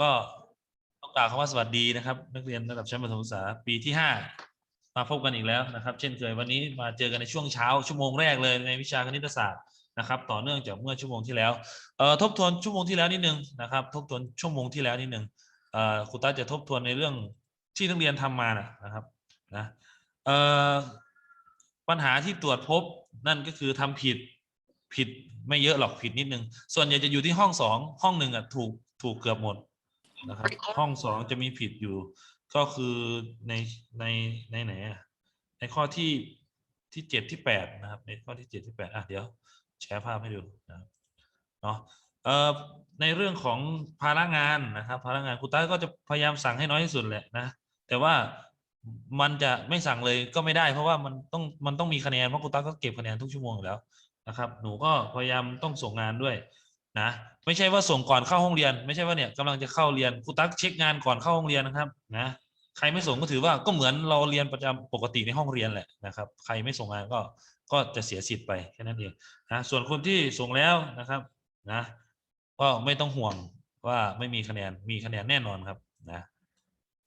ก็ต้องกล่าวคำว่าสวัสดีนะครับ นักเรียนระดับชั้นประถมศึกษาปีที่ห้ามาพบกันอีกแล้วนะครับ เช่นเคยวันนี้มาเจอกันในช่วงเช้าชั่วโมงแรกเลยในวิชาคณิตศาสตร์นะครับ ต่อเนื่องจากเมื่อชั่วโมงที่แล้วเอ่อทบทวนชั่วโมงที่แล้วนิดนึงนะครับ ทบทวนชั่วโมงที่แล้วนิดนึงเอ่อครูต้าจะทบทวนในเรื่องที่นักเรียนทำมานะนะครับนะเอ่อปัญหาที่ตรวจพบนั่นก็คือทำผิดผิดไม่เยอะหรอกผิดนิดนึง ส่วนใหญ่จะอยู่ที่ห้องสองห้องหนึ่งอะถูกถูกเกือบหมด นะครับห้องสองจะมีผิดอยู่ ก็คือในในในไหนอะในข้อที่ที่เจ็ดที่แปดนะครับ ในข้อที่เจ็ดที่แปดอะเดี๋ยวแชร์ภาพให้ดูนะครับเนาะเอ่อในเรื่องของภาระงานนะครับภาระงานครูต้าก็จะพยายามสั่งให้น้อยที่สุดแหละนะแต่ว่ามันจะไม่สั่งเลยก็ไม่ได้ เพราะว่ามันต้องมันต้องมีคะแนนเพราะครูต้าก็เก็บคะแนนทุกชั่วโมงอยู่แล้วนะครับ หนูก็พยายามต้องส่งงานด้วย นะไม่ใช่ว่าส่งก่อนเข้าห้องเรียน ไม่ใช่ว่าเนี่ยกำลังจะเข้าเรียนครูตั๊กเช็คงานก่อนเข้าห้องเรียนนะครับนะใครไม่ส่งก็ถือว่าก็เหมือนเราเรียนประจำปกติในห้องเรียนแหละนะครับ ใครไม่ส่งงานก็ก็จะเสียสิทธิ์ไปแค่นั้นเองนะส่วนคนที่ส่งแล้วนะครับนะก็ไม่ต้องห่วงว่าไม่มีคะแนนมีคะแนนแน่นอนครับนะ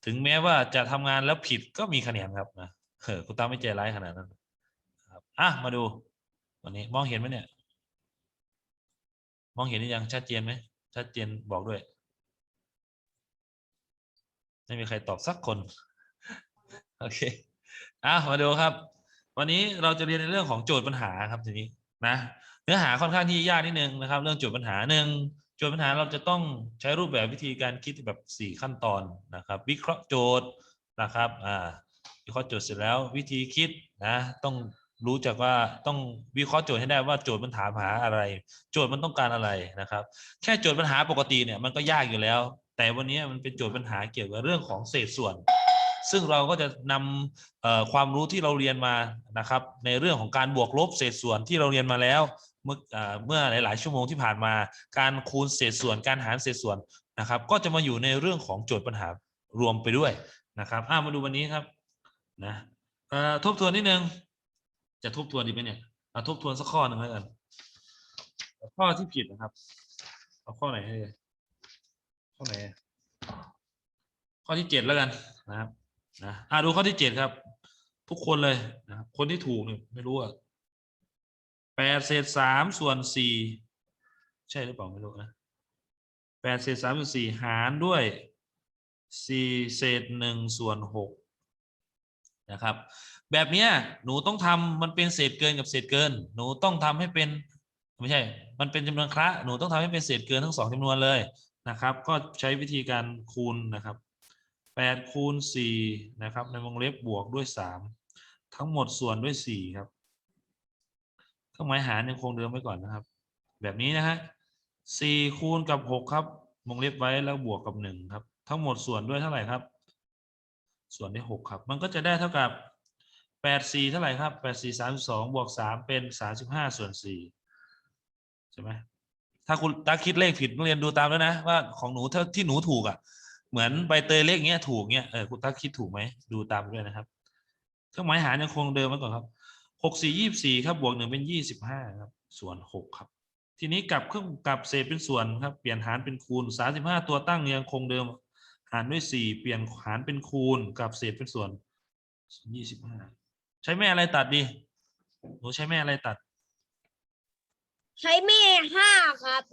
ถึงแม้ว่าจะทำงานแล้วผิดก็มีคะแนนครับนะเออครูตั๊กไม่ใจร้ายขนาดนั้นครับอะมาดูวันนี้มองเห็นไหมเนี่ย องเห็นหรือยังชัดเจนไหมชัดเจนบอกด้วย ไม่มีใครตอบสักคน โอเคอะมาดูครับ วันนี้เราจะเรียนในเรื่องของโจทย์ปัญหาครับทีนี้นะเนื้อหาค่อนข้างที่ยากนิดนึงนะครับ เรื่องโจทย์ปัญหาหนึ่งโจทย์ปัญหาเราจะต้องใช้รูปแบบวิธีการคิดแบบสี่ขั้นตอนนะครับ วิเคราะห์โจทย์นะครับอ่าวิเคราะห์โจทย์เสร็จแล้ววิธีคิดนะต้อง รู้จักว่าต้องวิเคราะห์โจทย์ให้ได้ว่าโจทย์มันถามหาอะไร โจทย์มันต้องการอะไรนะครับ แค่โจทย์ปัญหาปกติเนี่ยมันก็ยากอยู่แล้ว แต่วันนี้มันเป็นโจทย์ปัญหาเกี่ยวกับเรื่องของเศษส่วน ซึ่งเราก็จะนำความรู้ที่เราเรียนมานะครับ ในเรื่องของการบวกลบเศษส่วนที่เราเรียนมาแล้วเมื่อเมื่อหลาย ๆ ชั่วโมงที่ผ่านมา การคูณเศษส่วน การหารเศษส่วนนะครับ ก็จะมาอยู่ในเรื่องของโจทย์ปัญหารวมไปด้วยนะครับอะมาดูวันนี้ครับนะเออทบทวนนิดนึง จะทบทวนดีไหมเนี่ยเอาทบทวนสักข้อหนึ่งแล้วกันข้อที่ผิดนะครับเอาข้อไหนให้ข้อไหน ข้อที่เจ็ดแล้วกันนะครับนะอ่าดูข้อที่เจ็ดครับ ทุกคนเลยนะครับคนที่ถูกเนี่ยไม่รู้อะแปดเศษสามส่วนสี่ใช่หรือเปล่าไม่รู้นะแปดเศษสามส่วนสี่หารด้วยสี่เศษหนึ่งส่วนหก นะครับ แบบเนี้ยหนูต้องทำมันเป็นเศษเกินกับเศษเกิน หนูต้องทำให้เป็นไม่ใช่ มันเป็นจำนวนคละหนูต้องทำให้เป็นเศษเกินทั้งสองจำนวนเลยนะครับ ก็ใช้วิธีการคูณนะครับแปดคูณสี่นะครับ ในวงเล็บบวกด้วยสามทั้งหมดส่วนด้วยสี่ครับเครื่องหมายหารยังคงเดิมไว้ก่อนนะครับ แบบนี้นะฮะสี่คูณกับหกครับวงเล็บไว้แล้วบวกกับหนึ่งครับ ทั้งหมดส่วนด้วยเท่าไหร่ครับ ส่วนด้วยหกครับ มันก็จะได้เท่ากับแปดสี่เท่าไหร่ครับแปดสี่สามสองบวกสามเป็นสามสิบห้าส่วนสี่ใช่ไหมถ้าคุณตาคิดเลขผิดนักเรียนดูตามแล้วนะว่าของหนูเท่าที่หนูถูกอะ เหมือนใบเตยเลขเงี้ยถูกเงี้ยเออคุณตาคิดถูกไหมดูตามด้วยนะครับเครื่องหมายหารยังคงเดิมไว้ก่อนครับหกสี่ยี่สี่ครับบวกหนึ่งเป็นยี่สิบห้าครับ ส่วนหกครับ ทีนี้กลับเครื่องกลับเศษเป็นส่วนครับ เปลี่ยนหารเป็นคูณสามสิบห้าตัวตั้งยังคงเดิม หารด้วยสี่เปลี่ยนหารเป็นคูณกลับเศษเป็นส่วนยี่สิบห้าใช้แม่อะไรตัดดีหนูใช้แม่อะไรตัด ใช้แม่ห้าครับ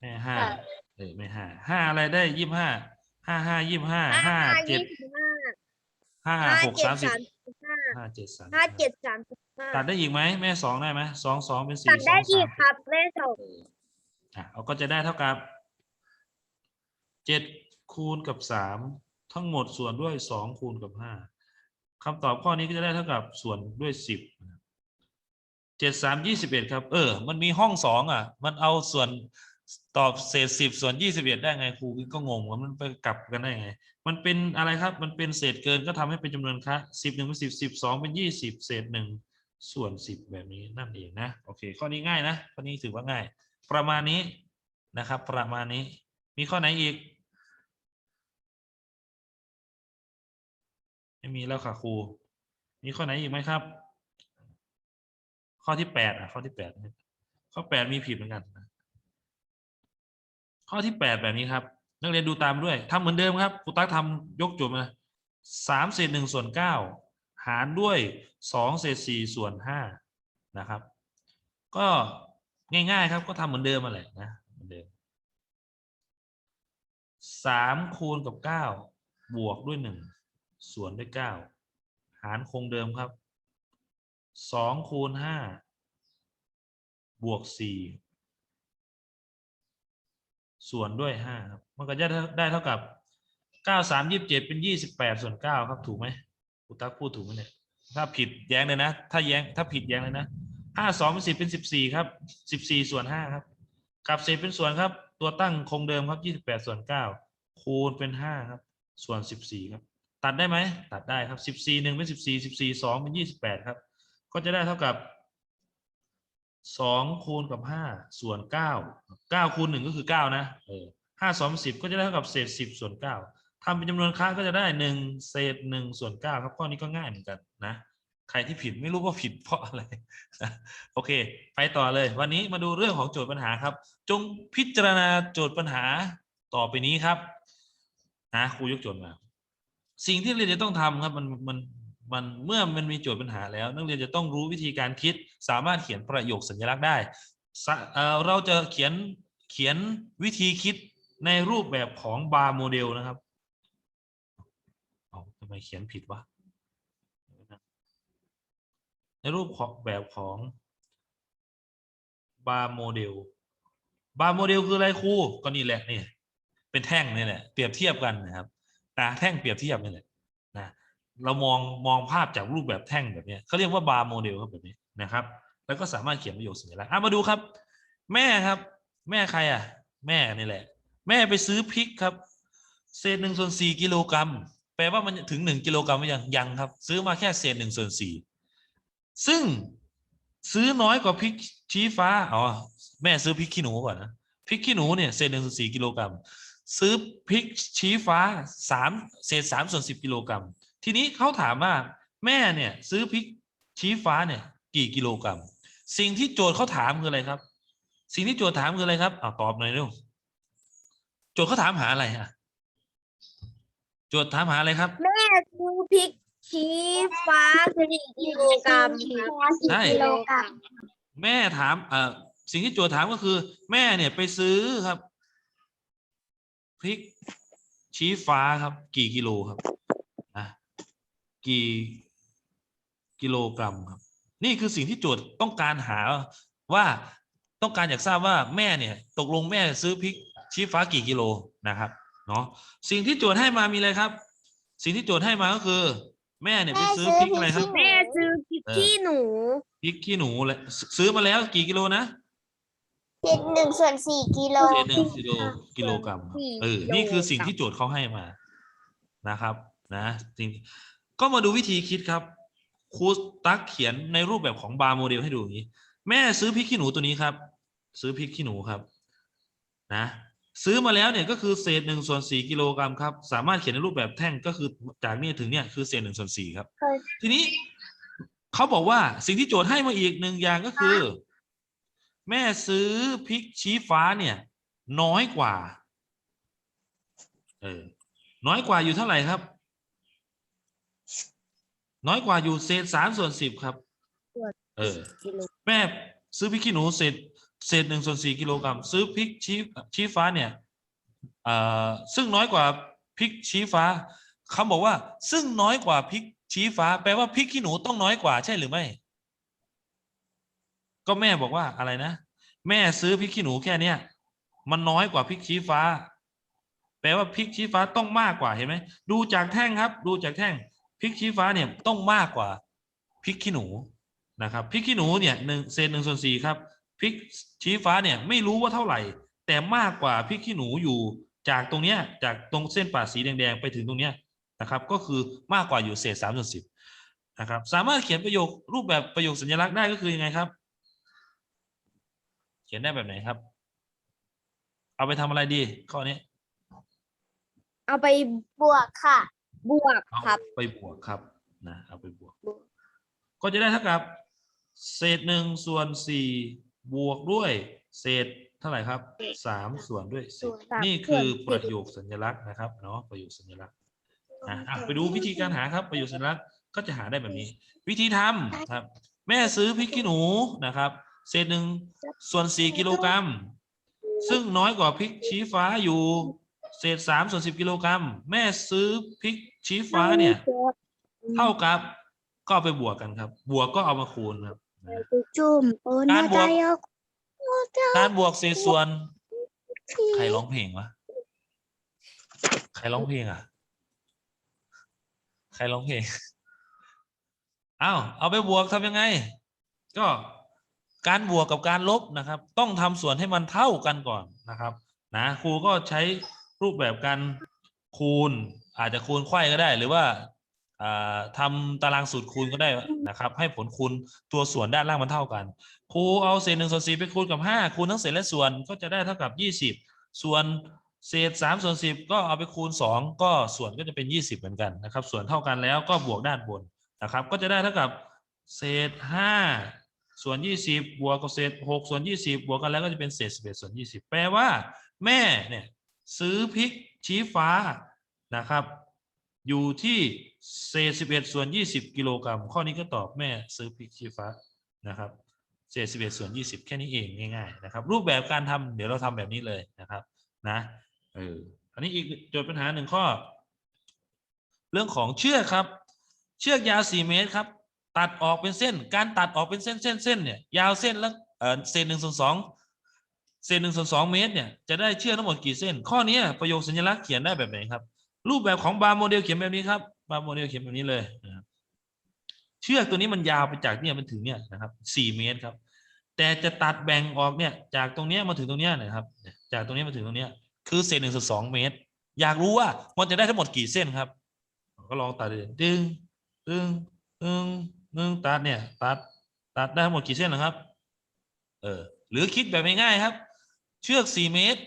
แม่ห้าค่ะเออแม่ห้าห้าอะไรได้ยี่ห้าห้าห้ายี่ห้าห้าเจ็ดยี่สิบห้าห้าห้าหกเจ็ดสามสิบสามสิบห้าห้าเจ็ดสามห้าเจ็ดสามสิบห้าตัดได้อีกไหมแม่สองได้ไหมสองสองเป็นสี่ตัดสได้องอีสากมครับ แม่สองอะเราก็จะได้เท่ากับเจ็ด คูณกับสามทั้งหมดส่วนด้วยสองคูณกับห้าคำตอบข้อนี้ก็จะได้เท่ากับส่วนด้วยสิบเจ็ดสามยี่สิบเอ็ดครับ เออ มันมีห้องสองอะ มันเอาส่วนตอบเศษสิบส่วนยี่สิบเอ็ดได้ไงครูก็งงว่ามันไปกลับกันได้ไง มันเป็นอะไรครับ มันเป็นเศษเกินก็ทำให้เป็นจำนวนคะสิบหนึ่งเป็นสิบสิบสองเป็นยี่สิบเศษหนึ่งส่วนสิบแบบนี้นั่นเองนะ โอเค ข้อนี้ง่ายนะ ข้อนี้ถือว่าง่าย ประมาณนี้นะครับ ประมาณนี้ มีข้อไหนอีก ไม่มีแล้วค่ะครู มีข้อไหนอีกไหมครับ ข้อที่แปดอะ ข้อที่แปดข้อแปดมีผิดเหมือนกัน ข้อที่แปดแบบนี้ครับ นักเรียนดูตามด้วยทำเหมือนเดิมครับครูตั๊กทำยกโจทย์มาสามเศษหนึ่งส่วนเก้าหารด้วยสองเศษสี่ส่วนห้านะครับ ก็ง่ายๆครับ ก็ทำเหมือนเดิมมาแหละนะเหมือนเดิมสามคูณกับเก้าบวกด้วยหนึ่ง ส่วนด้วยเก้าหารคงเดิมครับสองคูณห้าบวกสี่ส่วนด้วยห้าครับ มันก็จะได้เท่ากับเก้าสามยี่สิบเจ็ดเป็นยี่สิบแปดส่วนเก้าครับ ถูกไหมคุตักพูดถูกไหมเนี่ย ถ้าผิดแย้งเลยนะ ถ้าแย้ง ถ้าผิดแย้งเลยนะห้าสองเป็นสิบเป็นสิบสี่ครับสิบสี่ส่วนห้าครับกลับเศษเป็นส่วนครับ ตัวตั้งคงเดิมครับยี่สิบแปดส่วนเก้าคูณเป็นห้าครับ ส่วนสิบสี่ครับ ตัดได้ไหมตัดได้ครับสิบสี่หนึ่งเป็นสิบสี่สิบสี่สองเป็นยี่สิบแปดครับ ก็จะได้เท่ากับสองคูณกับห้าส่วนเก้าเก้าคูณหนึ่งก็คือเก้านะห้าสองสิบก็จะได้เท่ากับเศษสิบส่วนเก้าทำเป็นจำนวนค้างก็จะได้หนึ่งเศษหนึ่งส่วนเก้าครับข้อนี้ก็ง่ายเหมือนกันนะใครที่ผิดไม่รู้ว่าผิดเพราะอะไร โอเค ไปต่อเลย วันนี้มาดูเรื่องของโจทย์ปัญหาครับ จงพิจารณาโจทย์ปัญหาต่อไปนี้ครับนะครูยกโจทย์มา สิ่งที่เรียนจะต้องทำครับมันมันมันเมื่อมันมีโจทย์ปัญหาแล้ว นักเรียนจะต้องรู้วิธีการคิด สามารถเขียนประโยคสัญลักษณ์ได้เราจะเขียนเขียนวิธีคิดในรูปแบบของบาร์โมเดลนะครับทำไมเขียนผิดวะในรูปของแบบของบาร์โมเดลบาร์โมเดลคืออะไรครูก็นี่แหละนี่เป็นแท่งนี่แหละเปรียบเทียบกันนะครับ นะแท่งเปรียบเทียบนี่แหละนะเรามองมองภาพจากรูปแบบแท่งแบบนี้เขาเรียกว่าบาร์โมเดลครับแบบนี้นะครับ แล้วก็สามารถเขียนประโยคสัญลักษณ์อะมาดูครับ แม่ครับ แม่ใครอะ แม่นี่แหละ แม่ไปซื้อพริกครับ เศษหนึ่งส่วนสี่กิโลกรัมแปลว่ามันถึงหนึ่งกิโลกรัมหรือยังยังครับ ซื้อมาแค่เศษหนึ่งส่วนสี่ซึ่งซื้อน้อยกว่าพริกชี้ฟ้าอ๋อแม่ซื้อพริกขี้หนูก่อนนะพริกขี้หนูเนี่ยเศษหนึ่งส่วนสี่กิโลกรัม ซื้อพริกชี้ฟ้าสามเศษสามส่วนสิบกิโลกรัม ทีนี้เขาถามว่าแม่เนี่ยซื้อพริกชี้ฟ้าเนี่ยกี่กิโลกรัม สิ่งที่โจทย์เขาถามคืออะไรครับ สิ่งที่โจทย์ถามคืออะไรครับเอาตอบหน่อยเร็วโจทย์เขาถามหาอะไรอะโจทย์ถามหาอะไรครับ แม่ซื้อพริกชี้ฟ้าสี่กิโลกรัมใช่ กิโลกรัมแม่ถามเอ่อสิ่งที่โจทย์ถามก็คือ แม่เนี่ยไปซื้อครับ พริกชี้ฟ้าครับ กี่กิโลครับอะกี่กิโลกรัมครับ นี่คือสิ่งที่โจทย์ต้องการหาว่าต้องการอยากทราบว่าแม่เนี่ย ตกลงแม่ซื้อพริกชี้ฟ้ากี่กิโลนะครับเนาะสิ่งที่โจทย์ให้มามีอะไรครับ สิ่งที่โจทย์ให้มาก็คือ แม่เนี่ยไปซื้อพริกอะไรครับ แม่ซื้อพริกขี้หนูพริกขี้หนูเลยซื้อมาแล้วกี่กิโลนะ เจ็ดหนึ่งส่วนสี่กิโล เศษหนึ่งกิโลกิโลกรัมครับสี่เออกิโลนี่คือสิ่งที่โจทย์เขาให้มานะครับ นะสิ่งก็มาดูวิธีคิดครับครูตักเขียนในรูปแบบของบาร์โมเดลให้ดูอย่างนี้ แม่ซื้อพริกขี้หนูตัวนี้ครับ ซื้อพริกขี้หนูครับ นะ ซื้อมาแล้วเนี่ยก็คือเศษหนึ่งส่วนสี่กิโลกรัมครับ สามารถเขียนในรูปแบบแท่งก็คือจากนี่ถึงเนี่ยคือเศษหนึ่งส่วนสี่ครับเคยทีนี้เขาบอกว่าสิ่งที่โจทย์ให้มาอีกหนึ่งอย่างก็คือ แม่ซื้อพริกชี้ฟ้าเนี่ย น้อยกว่า เออ น้อยกว่าอยู่เท่าไหร่ครับ น้อยกว่าอยู่เศษสามส่วนสิบครับ เออ แม่ซื้อพริกขี้หนูเศษเศษหนึ่งส่วนสี่กิโลกรัมซื้อพริกชี้ชี้ฟ้าเนี่ยเอ่อซึ่งน้อยกว่าพริกชี้ฟ้าเขาบอกว่า ซึ่งน้อยกว่าพริกชี้ฟ้า แปลว่าพริกขี้หนูต้องน้อยกว่าใช่หรือไม่ ก็แม่บอกว่าอะไรนะ แม่ซื้อพริกขี้หนูแค่เนี้ยมันน้อยกว่าพริกชี้ฟ้า แปลว่าพริกชี้ฟ้าต้องมากกว่าเห็นไหมดูจากแท่งครับ ดูจากแท่งพริกชี้ฟ้าเนี่ยต้องมากกว่าพริกขี้หนูนะครับพริกขี้หนูเนี่ยหนึ่งเศษหนึ่งส่วนสี่ครับพริกชี้ฟ้าเนี่ยไม่รู้ว่าเท่าไหร่ แต่มากกว่าพริกขี้หนูอยู่จากตรงเนี้ยจากตรงเส้นป่าสีแดงๆไปถึงตรงเนี้ยนะครับ ก็คือมากกว่าอยู่เศษสามส่วนสิบนะครับ สามารถเขียนประโยครูปแบบประโยคสัญลักษณ์ได้ก็คือยังไงครับ เขียนได้แบบไหนครับ เอาไปทำอะไรดี ข้อนี้เอาไปบวกค่ะ บวกเอาครับไปบวกครับนะเอาไปบวก ก็จะได้เท่ากับ เศษหนึ่งส่วนสี่บวกด้วย เศษเท่าไหร่ครับสามส่วนด้วยสิบ สามนี่ส่คืวนอสิบประโยคสัญลักษณ์นะครับเนาะประโยคสัญลักษณ์อะอะไปดูวิธีการหาครับประโยคสัญลักษณ์ก็จะหาได้แบบนี้ วิธีทำครับ แม่ซื้อพริกขี้หนูนะครับ เศษหนึ่งส่วนสี่กิโลกรัม ซึ่งน้อยกว่าพริกชี้ฟ้าอยู่เศษสามส่วนสิบกิโลกรัม แม่ซื้อพริกชี้ฟ้าเนี่ย เท่ากับก็เอาไปบวกกันครับ บวกก็เอามาคูณครับจุ่มโอนการบวกได้ยกการบวกเศษส่วน ใครร้องเพลงวะใครร้องเพลงอะ ใครร้องเพลงอ้าวเอาไปบวกทำยังไง ก็ การบวกกับการลบนะครับ ต้องทำส่วนให้มันเท่ากันก่อนนะครับนะครูก็ใช้รูปแบบการคูณ อาจจะคูณไขว้ก็ได้ หรือว่าอ่าทำตารางสูตรคูณก็ได้นะครับ ให้ผลคูณตัวส่วนด้านล่างมันเท่ากัน ครูเอาเศษหนึ่งส่วนสี่ไปคูณกับห้าคูณทั้งเศษและส่วนก็จะได้เท่ากับยี่สิบส่วนเศษสามส่วนสิบก็เอาไปคูณสองก็ส่วนก็จะเป็นยี่สิบเหมือนกันนะครับ ส่วนเท่ากันแล้วก็บวกด้านบนนะครับ ก็จะได้เท่ากับเศษห้า ส่วนยี่สิบบวกกับเศษหกส่วนยี่สิบบวกกันแล้วก็จะเป็นเศษสิบเอ็ดส่วนยี่สิบแปลว่า แม่เนี่ยซื้อพริกชี้ฟ้านะครับ อยู่ที่เศษสิบเอ็ดส่วนยี่สิบกิโลกรัม ข้อนี้ก็ตอบแม่ซื้อพริกชี้ฟ้านะครับเศษสิบเอ็ดส่วนยี่สิบแค่นี้เองง่ายๆนะครับ รูปแบบการทำเดี๋ยวเราทำแบบนี้เลยนะครับนะเอออันนี้อีกโจทย์ปัญหาหนึ่งข้อ เรื่องของเชือกครับ เชือกยาวสี่เมตรครับ ตัดออกเป็นเส้น การตัดออกเป็นเส้นเส้นเส้นเนี่ยยาวเส้นละเออเศษหนึ่งส่วนสองเศษหนึ่งส่วนสองเมตรเนี่ยจะได้เชือกทั้งหมดกี่เส้น ข้อนี้ประโยคสัญลักษณ์เขียนได้แบบไหนครับ รูปแบบของบาร์โมเดลเขียนแบบนี้ครับบาร์โมเดลเขียนแบบนี้เลยนะครับเชือกตัวนี้มันยาวไปจากเนี่ยมันถึงเนี่ยนะครับสี่เมตรครับ แต่จะตัดแบ่งออกเนี่ยจากตรงเนี้ยมาถึงตรงเนี้ยนะครับ จากตรงเนี้ยมาถึงตรงเนี้ยคือเศษหนึ่งส่วนสองเมตร อยากรู้ว่ามันจะได้ทั้งหมดกี่เส้นครับ ก็ลองตัดเลยดึงดึงดึง ดึงตัดเนี่ยตัดตัดได้ทั้งหมดกี่เส้นนะครับ เออหรือคิดแบบง่ายๆครับ เชือกสี่เมตร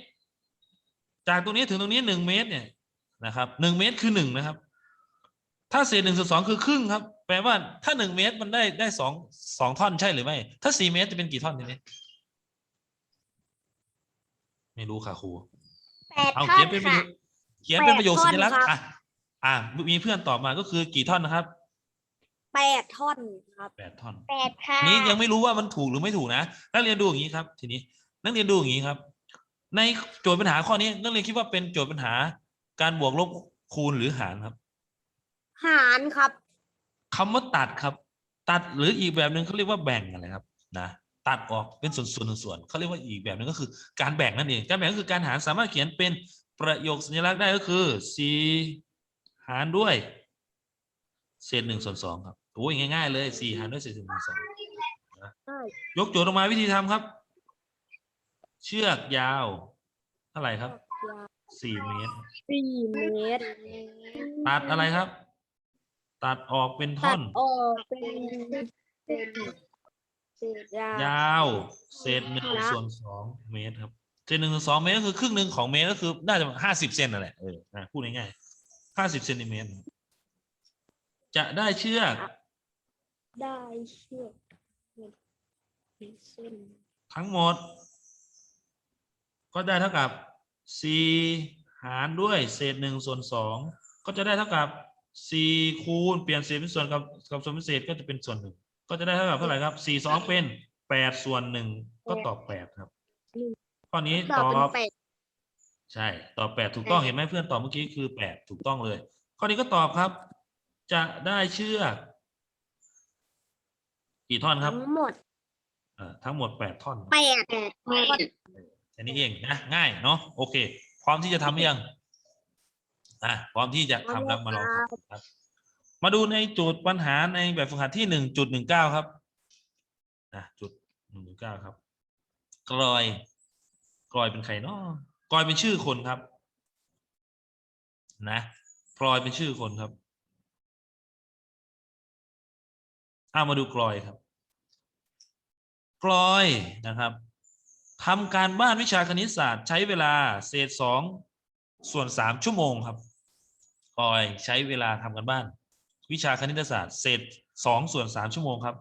จากตรงนี้ถึงตรงนี้หนึ่งเมตรเนี่ยนะครับหนึ่งเมตรคือหนึ่งนะครับ ถ้าเศษหนึ่งส่วนสองคือครึ่งครับ แปลว่าถ้าหนึ่งเมตรมันได้ได้สองสองท่อนใช่หรือไม่ ถ้าสี่เมตรจะเป็นกี่ท่อนทีนี้ไม่รู้ค่ะครูแปดเอาท่อเขียนนเป็นประค่ะ โยคเขียนเป็นประโยคแปดท่สัอนญลักษณ์ครับ อะอะมีเพื่อนตอบมาก็คือกี่ท่อนนะครับ แปดท่อนครับแปดท่อน แปดค่ะนี้ยังไม่รู้ว่ามันถูกหรือไม่ถูกนะนักเรียนดูอย่างนี้ครับ ทีนี้นักเรียนดูอย่างนี้ครับ ในโจทย์ปัญหาข้อนี้นักเรียนคิดว่าเป็นโจทย์ปัญหา การบวกลบคูณหรือหารครับ หารครับคำว่าตัดครับ ตัดหรืออีกแบบหนึ่งเขาเรียกว่าแบ่งอะไรครับนะตัดออกเป็นส่วนส่วนส่วนๆเขาเรียกว่าอีกแบบหนึ่งก็คือ การแบ่งนั่นเองการแบ่งก็คือการหารสามารถเขียนเป็นประโยคสัญลักษณ์ได้ก็คือสี่หารด้วย เศษหนึ่งส่วนสองครับ โอ้ยง่าย ๆ เลยสี่หารด้วยเศษหนึ่งส่วนสองนะใช่ยกโจทย์ออกมาวิธีทำครับ เชือกยาวเท่าไหร่ครับสี่เมตรสี่เมตรตัดอะไรครับ ตัดออกเป็นท่ตัอดน ออกเป็นเป็นเศษยาวยาว เศษหนึ่งนะส่วนสองเมตรครับเศษหนึ่งส่วนสองเมตรก็คือครึ่งหนึ่งของเมตรก็คือน่าจะห้าสิบเซนนั่นแหละเออนะพูดง่ายๆห้าสิบเซนติเมตรจะได้เชือก ได้เชือกเป็นเส้นทั้งหมด ก็ได้เท่ากับสี่หารด้วยเศษหนึ่งส่วนสองก็จะได้เท่ากับสี่คูณเปลี่ยนเศษเป็นส่วนกับกับส่วนเป็นเศษก็จะเป็นส่วนหนึ่งก็จะได้เท่ากับเท่าไหร่ครับสี่สองเป็นแปดส่วนหนึ่งก็ตอบแปดครับข้อนี้ตตอบอเป็นบแปดใช่ตอบแปดถูกต้องแปดเห็นไหมเพื่อนตอบเมื่อกี้คือแปดถูกต้องเลย ข้อนี้ก็ตอบครับ จะได้เชือก กี่ท่อนครับ ทั้งหมดเอ่อทั้งหมดแปดท่อนแปดท่อนแค่นี้เองนะง่ายเนาะโอเค พร้อมที่จะทำหรือยังอะพร้อมที่จะทำแล้วมาลองทำครับ มาดูในจุดปัญหาในแบบฝึกหัดที่หนึ่งจุดหนึ่งเก้าครับนะจุดหนึ่งเก้าครับกรอยกรอยเป็นใครเนาะกรอยเป็นชื่อคนครับ นะกรอยเป็นชื่อคนครับเอามาดูกรอยครับ กรอยนะครับทำการบ้านวิชาคณิตศาสตร์ใช้เวลาเศษสองส่วนสามชั่วโมงครับกรอยใช้เวลาทำการบ้าน วิชาคณิตศาสตร์เศษสองส่วนสามชั่วโมงครับ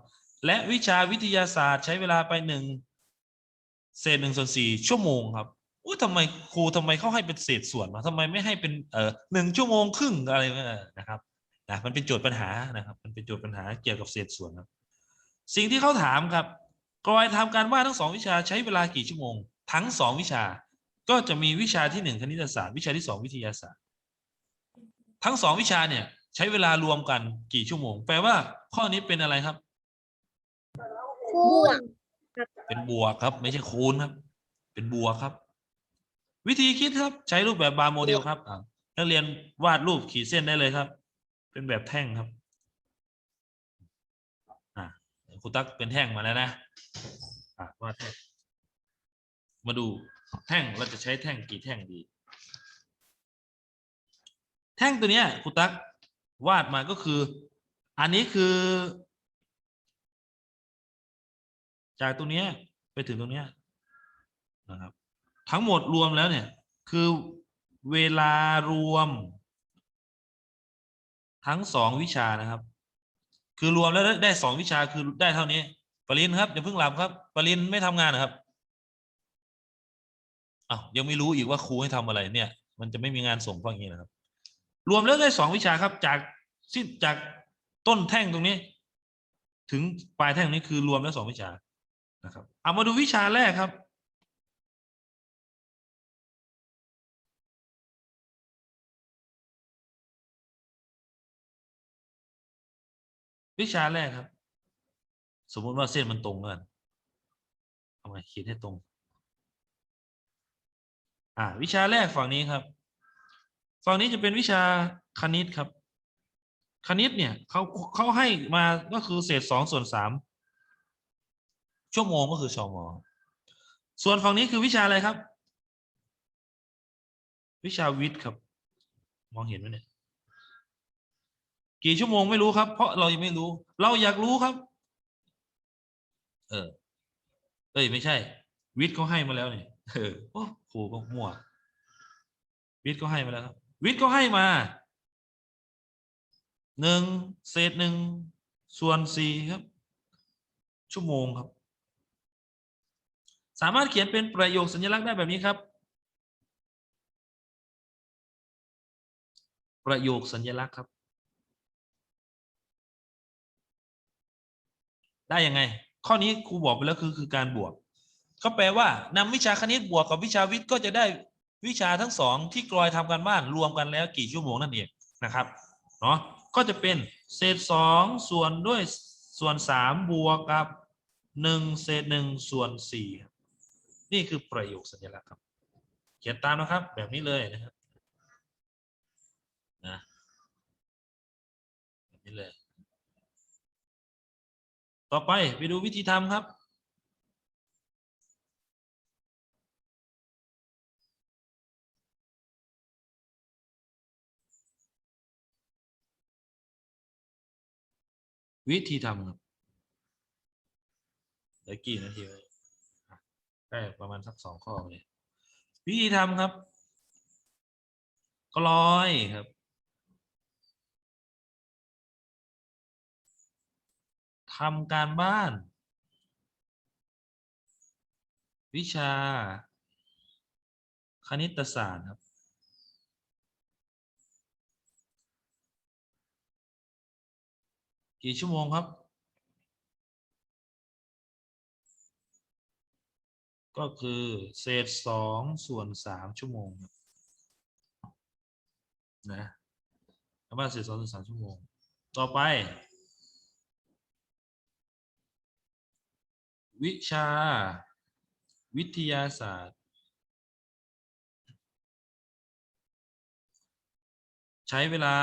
และวิชาวิทยาศาสตร์ใช้เวลาไปหนึ่งเศษหนึ่งส่วนสี่ชั่วโมงครับอุ้ยทำไมครูทำไมเขาให้เป็นเศษส่วนมาทำไมไม่ให้เป็นเอ่อหนึ่งชั่วโมงครึ่งอะไรนะครับนะมันเป็นโจทย์ปัญหานะครับ มันเป็นโจทย์ปัญหาเกี่ยวกับเศษส่วนครับ สิ่งที่เขาถามครับ กรอยทำการบ้านทั้งสองวิชาใช้เวลากี่ชั่วโมง ทั้งสองวิชา ก็จะมีวิชาที่หนึ่งคณิตศาสตร์ วิชาที่สองวิทยาศาสตร์ ทั้งสองวิชาเนี่ย ใช้เวลารวมกันกี่ชั่วโมง แปลว่า ข้อนี้เป็นอะไรครับคูณเป็นบวกครับ ไม่ใช่คูณครับ เป็นบวกครับ วิธีคิดครับ ใช้รูปแบบบาร์โมเดลครับอะนักเรียนวาดรูปขีดเส้นได้เลยครับ เป็นแบบแท่งครับ อะ ครูตั๊กเป็นแท่งมาแล้วนะอะวาดแท่งมาดูแท่งเราจะใช้แท่งกี่แท่งดี แท่งตัวเนี้ยครูตั๊กวาดมาก็คือ อันนี้คือ จากตรงเนี้ยไปถึงตรงเนี้ยนะครับ ทั้งหมดรวมแล้วเนี่ย คือเวลารวม ทั้งสองวิชานะครับ คือรวมแล้วได้สองวิชาคือได้เท่านี้ ปรินครับอย่าเพิ่งหลับครับ ปรินไม่ทำงานนะครับอ้าวยังไม่รู้อีกว่าครูให้ทำอะไรเนี่ย มันจะไม่มีงานส่งพราะอย่างนี้นะครับ รวมแล้วได้สองวิชาครับ จากสิ้นจากต้นแท่งตรงนี้ ถึงปลายแท่งนี้คือรวมแล้วสองวิชานะครับเอามาดูวิชาแรกครับ วิชาแรกครับ สมมุติว่าเส้นมันตรงกันทำไมขีดให้ตรง อ่า วิชาแรกฝั่งนี้ครับ ฝั่งนี้จะเป็นวิชาคณิตครับ คณิตเนี่ยเขาเขาให้มาก็คือเศษสองส่วนสามชั่วโมงก็คือชมส่วนฝั่งนี้คือวิชาอะไรครับ วิชาวิทย์ครับ มองเห็นไหมเนี่ย กี่ชั่วโมงไม่รู้ครับ เพราะเรายังไม่รู้ เราอยากรู้ครับ เออ เอ้ยไม่ใช่ วิทย์เขาให้มาแล้วเนี่ยเออโอ้ครูก็มั่ว วิทย์ก็ให้มาแล้วครับ วิทย์ก็ให้มาหนึ่งเศษหนึ่งส่วนสี่ครับ ชั่วโมงครับ สามารถเขียนเป็นประโยคสัญลักษณ์ได้แบบนี้ครับ ประโยคสัญลักษณ์ครับ ได้ยังไง ข้อนี้ครูบอกไปแล้วคือคือการบวก ก็แปลว่านำวิชาคณิตบวกกับวิชาวิทย์ก็จะได้วิชาทั้งสองที่กรอยทำการบ้านรวมกันแล้วกี่ชั่วโมงนั่นเองนะครับเนาะก็จะเป็นเศษสองส่วนด้วยส่วนสามบวกกับหนึ่งเศษหนึ่งส่วนสี่นี่คือประโยคสัญลักษณ์ครับ เขียนตามนะครับแบบนี้เลยนะครับนะแบบนี้เลย ต่อไปไปดูวิธีทำครับ วิธีทำครับเหลือกี่นาทีวะอะได้ประมาณสักสองข้อเลยวิธีทำครับ กลอยครับ ทำการบ้าน วิชา คณิตศาสตร์ครับ กี่ชั่วโมงครับ ก็คือเศษสองส่วนสามชั่วโมงนะคำว่าณเศษสองส่วนสามชั่วโมง ต่อไป วิชา วิทยาศาสตร์ ใช้เวลา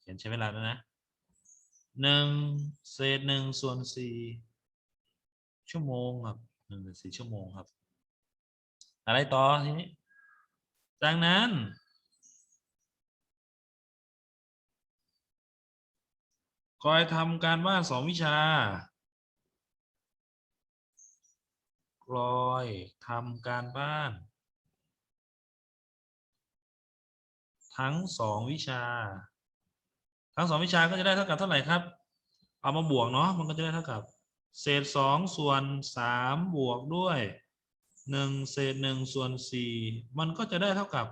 เขียนใช้เวลาแล้วนะหนึ่งเศษหนึ่งส่วนสี่ชั่วโมงครับหนึ่งส่วนสี่ชั่วโมงครับ อะไรต่อทีนี้จากนั้น คอยทำการบ้านสองวิชาคอยทำการบ้าน ทั้งสองวิชา ทั้งสองวิชาก็จะได้เท่ากับเท่าไหร่ครับ เอามาบวกเนาะมันก็จะได้เท่ากับ เศษสองส่วนสามบวกด้วยหนึ่งเศษหนึ่งส่วนสี่มันก็จะได้เท่ากับ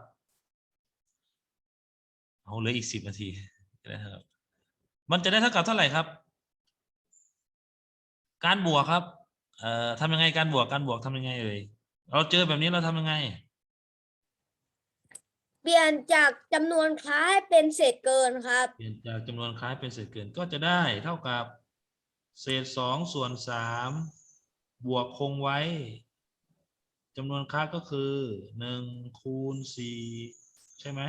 เอาเหลืออีกสิบนาทีจะได้เท่ากับ มันจะได้เท่ากับเท่าไหร่ครับ การบวกครับ เอ่อทำยังไงการบวกการบวกทำยังไงเอ่ยเราเจอแบบนี้เราทำยังไง เปลี่ยนจากจำนวนคล้ายเป็นเศษเกินครับ เปลี่ยนจากจำนวนคล้ายเป็นเศษเกินก็จะได้เท่ากับ เศษสองส่วนสามบวกคงไว้จำนวนคล้ายก็คือหนึ่งคูณสี่ใช่ไหม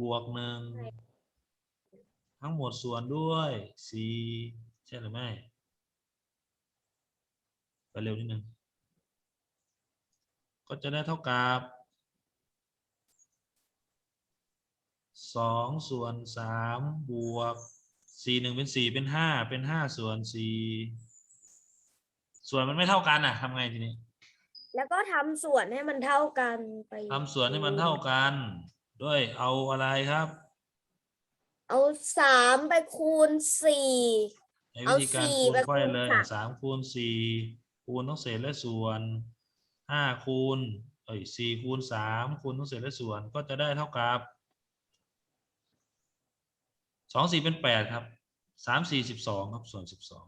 บวกหนึ่ง ทั้งหมดส่วนด้วยสี่ใช่หรือไม่ ไปเร็วนิดนึง ก็จะได้เท่ากับสองส่วนสามบวกสี่หนึ่งเป็นสี่เป็นห้าเป็นห้าส่วนสี่ส่วนมันไม่เท่ากันอะทำไงทีนี้ แล้วก็ทำส่วนให้มันเท่ากันไปทำส่วนให้มันเท่ากัน ด้วยเอาอะไรครับ เอาสามไปคูณสี่ในเอาวิธีการสี่คูณไปค่อยคูณเลยค่ะ สามคูณสี่คูณทั้งเศษและส่วนห้าคูณเอ้ยสี่คูณสามคูณทั้งเศษและส่วนก็จะได้เท่ากับสองสี่เป็นแปดครับสามสี่สิบสองครับส่วนสิบสอง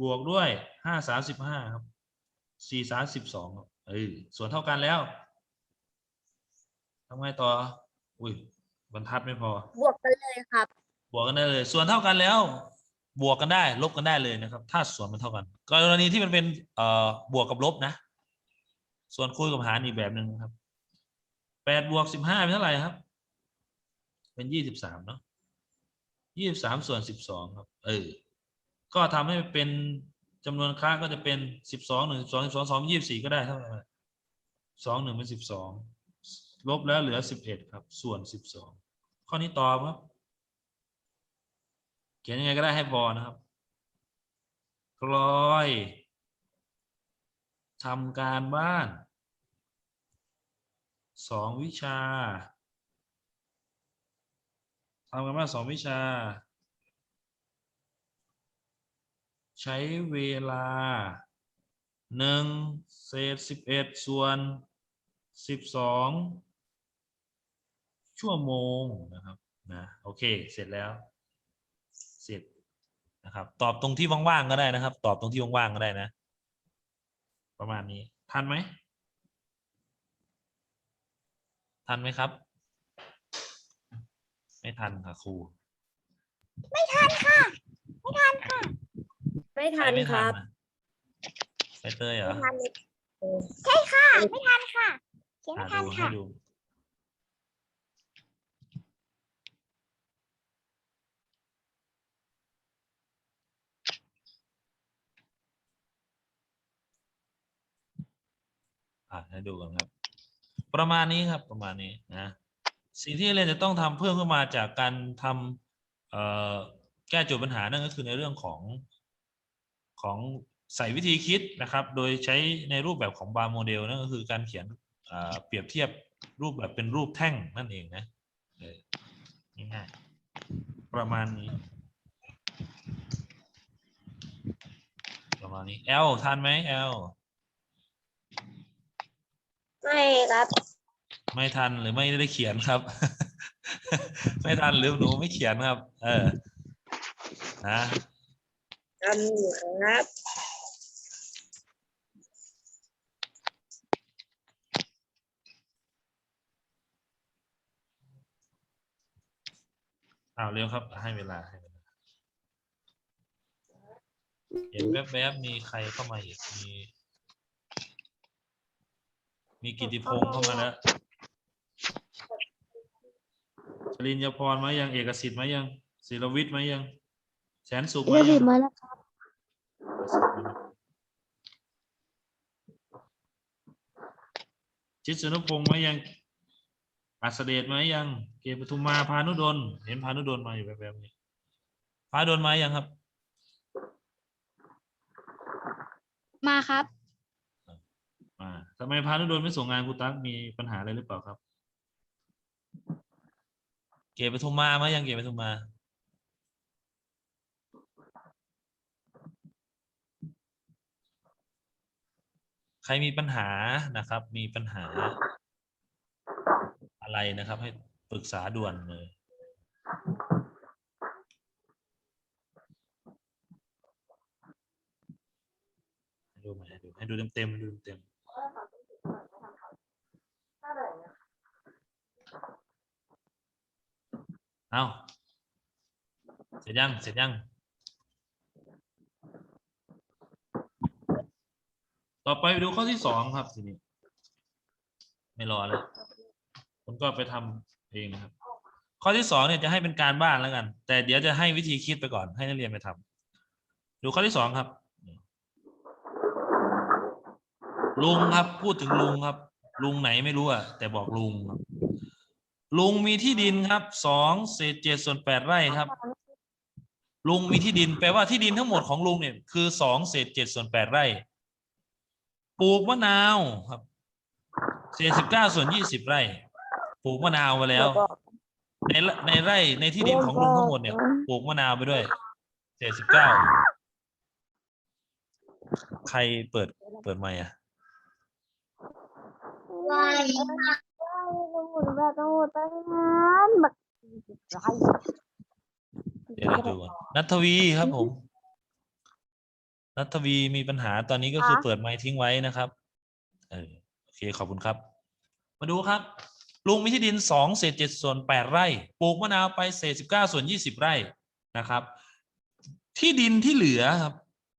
บวกด้วยห้าสามสิบห้าครับสี่สามสิบสองครับเออส่วนเท่ากันแล้วทำไงต่อ อุ้ย บรรทัดไม่พอ บวกกันเลยครับ บวกกันได้เลย ส่วนเท่ากันแล้ว บวกกันได้ ลบกันได้เลยนะครับ ถ้าส่วนมันเท่ากัน กรณีที่มันเป็นเอ่อบวกกับลบนะ ส่วนคูณกับหารอีกแบบหนึ่งนะครับแปดบวกสิบห้าเป็นเท่าไหร่ครับ เป็นยี่สิบสามเนาะยี่สิบสามส่วนสิบสองครับ เออ ก็ทำให้เป็นจำนวนครั้งก็จะเป็นสิบสองหนึ่งสิบสองสิบสองสองยี่สิบสี่ก็ได้เท่าไหร่สองหนึ่งเป็นสิบสองลบแล้วเหลือสิบเอ็ดครับ ส่วนสิบสอง ข้อนี้ตอบครับ เขียนยังไงก็ได้ให้พอนะครับกลอยทำการบ้านสองวิชาทำการบ้านสองวิชา ใช้เวลาหนึ่งเศษสิบเอ็ดส่วนสิบสอง ชั่วโมงนะครับนะโอเค เสร็จแล้ว เสร็จนะครับ ตอบตรงที่ว่างๆก็ได้นะครับ ตอบตรงที่ว่างๆก็ได้นะ ประมาณนี้ ทันไหมทันไหมครับ ไม่ทันค่ะครู ไม่ทันใครไม่คทัรันบน่ะไปเตยเหรอไม่ทันเลยใช่ค่ะ ไม่ทันค่ะเขียนอะไม่ทันดูให้ค่ะ ดู อะให้ดูกันครับ ประมาณนี้ครับประมาณนี้นะสิ่งที่เรียนจะต้องทำเพิ่มขึ้นมาจากการทำเอ่อแก้โจทย์ปัญหานั่นก็คือในเรื่องของของใส่วิธีคิดนะครับ โดยใช้ในรูปแบบของบาร์โมเดลนั่นก็คือการเขียนเอ่อเปรียบเทียบรูปแบบเป็นรูปแท่งนั่นเองนะง่ายๆประมาณนี้ ประมาณนี้ L ทันไหม L ไม่ครับ ไม่ทันหรือไม่ได้เขียนครับ ไม่ทันหรือหนูไม่เขียนครับ เออนะทำอยู่ครับ เอาเร็วครับ ให้เวลาให้เวลาเห็นแวบๆมีใครเข้ามาอีกมี มีกิติพงศ์เข้ามาแล้วชลินยพรมายัง เอกสิทธิ์มายังศิรวิทย์มายัง แสนสุขมายังมาแล้วครับชิดสนุพงศ์มายัง อัสเดชมายัง เกปทุมมาพานุดล เห็นพานุดลมาอยู่แบบนี้พานุดลมายังครับ มาครับ ทำไมพานุดนไม่ส่งงานกูตั๊กมีปัญหาอะไรหรือเปล่าครับ เก๋ปทุมมาไหมยังเก๋ปทุมมา ใครมีปัญหานะครับ มีปัญหา อะไรนะครับ ให้ปรึกษาด่วนเลยดูไหมให้ดูให้ดูเต็มๆดูเต็มๆ เอาเสร็จยัง เสร็จยัง ต่อไปดูข้อที่สองครับทีนี้ ไม่รอแล้วผมก็ไปทำเองนะครับ ข้อที่สองเนี่ยจะให้เป็นการบ้านแล้วกัน แต่เดี๋ยวจะให้วิธีคิดไปก่อน ให้นักเรียนไปทำดูข้อที่สองครับ ลุงครับ พูดถึงลุงครับ ลุงไหนไม่รู้อะแต่บอกลุงครับ ลุงมีที่ดินครับสองเศษเจ็ดส่วนแปดไร่ครับ ลุงมีที่ดิน แปลว่าที่ดินทั้งหมดของลุงเนี่ยคือสองเศษเจ็ดส่วนแปดไร่ ปลูกมะนาวครับเศษสิบเก้าส่วนยี่สิบไร่ ปลูกมะนาวไปแล้ว ในไร่ในไร่ในที่ดินของลุงทั้งหมดเนี่ยปลูกมะนาวไปด้วยเศษสิบเก้าใครเปิดเปิดไมค์อะ ไล่หมุนแบบหมุนตั้งนานแบบไรเดี๋ยวเราดูก่อนนัทวีครับผม นัทวีมีปัญหาตอนนี้ก็คือเปิดไมค์ทิ้งไว้นะครับ เออโอเคขอบคุณครับ มาดูครับ ลุงมีที่ดินสองเศษเจ็ดส่วนแปดไร่ ปลูกมะนาวไปเศษสิบเก้าส่วนยี่สิบไร่นะครับ ที่ดินที่เหลือครับ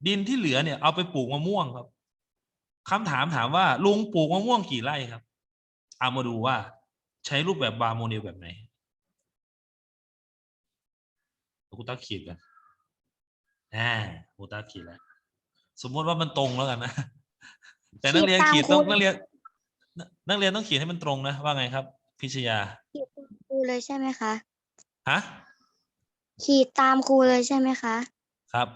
ดินที่เหลือเนี่ยเอาไปปลูกมะม่วงครับคำถามถามว่า ลุงปลูกมะม่วงกี่ไร่ครับ เอามาดูว่าใช้รูปแบบบาร์โมเดลแบบไหนกูตักขีดกันอ่ากูตักขีดแล้ว สมมติว่ามันตรงแล้วกันนะ แต่นักเรียนขีดต้องนักเรียน นักนักเรียนต้องขีดให้มันตรงนะ ว่าไงครับ พิชยาครูเลยใช่ไหมคะ ฮะ ขีดตามครูเลยใช่ไหมคะ ครับ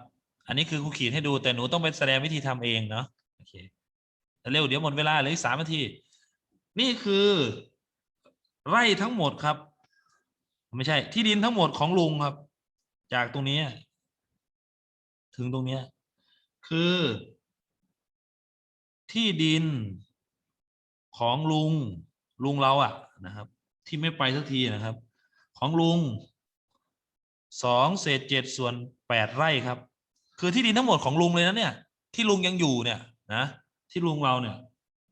อันนี้คือครูขีดให้ดูแต่หนูต้องไปแสดงวิธีทำเองเนาะ โอเคแต่เร็วเดี๋ยวหมดเวลาเหลืออีกสามนาที นี่คือไร่ทั้งหมดครับ ไม่ใช่ ที่ดินทั้งหมดของลุงครับ จากตรงนี้ ถึงตรงนี้คือ ที่ดินของลุงลุงเราอะนะครับ ที่ไม่ไปสักทีนะครับ ของลุงสองเศษเจ็ดส่วนแปดไร่ครับ คือที่ดินทั้งหมดของลุงเลยนะเนี่ย ที่ลุงยังอยู่เนี่ยนะที่ลุงเราเนี่ย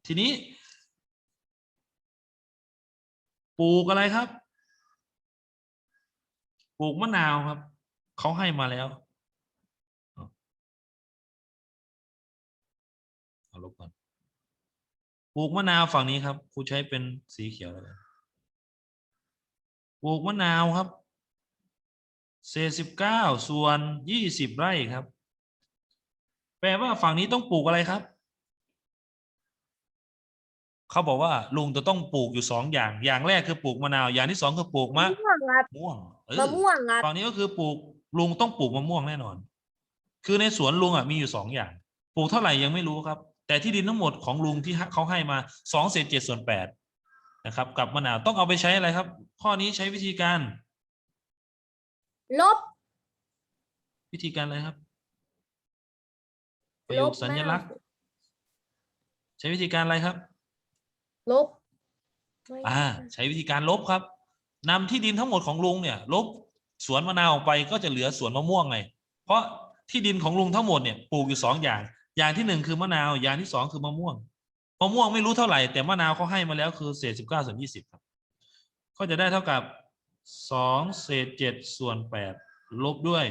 ทีนี้ ปลูกอะไรครับ ปลูกมะนาวครับ เขาให้มาแล้วเอาลบก่อนปลูกมะนาวฝั่งนี้ครับครูใช้เป็นสีเขียวแล้วปลูกมะนาวครับเศษสิบเก้าส่วนยี่สิบไร่ครับ แปลว่าฝั่งนี้ต้องปลูกอะไรครับ เขาบอกว่าลุงจะต้องปลูกอยู่สองอย่าง อย่างแรกคือปลูกมะนาว อย่างที่สองคือปลูกมะมะม่วงครับม่วงเออมะม่วงครับฝั่งนี้ก็คือปลูกลุงต้องปลูกมะม่วงแน่นอน คือในสวนลุงอะมีอยู่สองอย่าง ปลูกเท่าไหร่ยังไม่รู้ครับ แต่ที่ดินทั้งหมดของลุงที่เขาให้มาสองเศษเจ็ดส่วนแปดนะครับกับมะนาวต้องเอาไปใช้อะไรครับ ข้อนี้ใช้วิธีการ ลบ วิธีการอะไรครับ ประโยคสัญลักษณ์ ใช้วิธีการอะไรครับ ลบอ่า ใช้วิธีการลบครับนำที่ดินทั้งหมดของลุงเนี่ย ลบสวนมะนาวออกไปก็จะเหลือสวนมะม่วงไง เพราะที่ดินของลุงทั้งหมดเนี่ยปลูกอยู่สองอย่าง อย่างที่หนึ่งคือมะนาว อย่างที่สองคือมะม่วง มะม่วงไม่รู้เท่าไหร่ แต่มะนาวเขาให้มาแล้วคือเศษสิบเก้าส่วนยี่สิบครับ ก็จะได้เท่ากับสองเศษเจ็ดส่วนแปดลบด้วย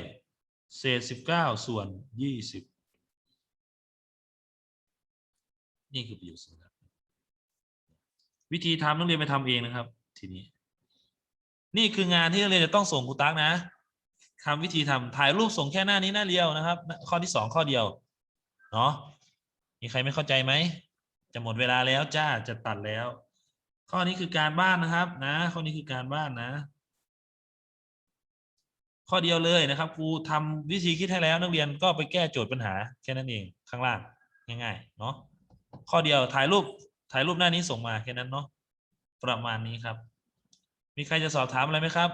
เศษสิบเก้าส่วนยี่สิบนี่คือประโยชน์สัญลักษณ์ วิธีทำนักเรียนไปทำเองนะครับ ทีนี้ นี่คืองานที่นักเรียนจะต้องส่งครูตักนะทำวิธีทำถ่ายรูปส่งแค่หน้านี้หน้าเดียวนะครับ ข้อที่สองข้อเดียวเนาะมีใครไม่เข้าใจไหมจะหมดเวลาแล้วจ้าจะตัดแล้ว ข้อนี้คือการบ้านนะครับ นะ ข้อนี้คือการบ้านนะ ข้อเดียวเลยนะครับครูทำวิธีคิดให้แล้วนักเรียนก็ไปแก้โจทย์ปัญหาแค่นั้นเองข้างล่างง่ายๆเนาะข้อเดียวถ่ายรูป ถ่ายรูปหน้านี้ส่งมาแค่นั้นเนาะประมาณนี้ครับ มีใครจะสอบถามอะไรไหมครับ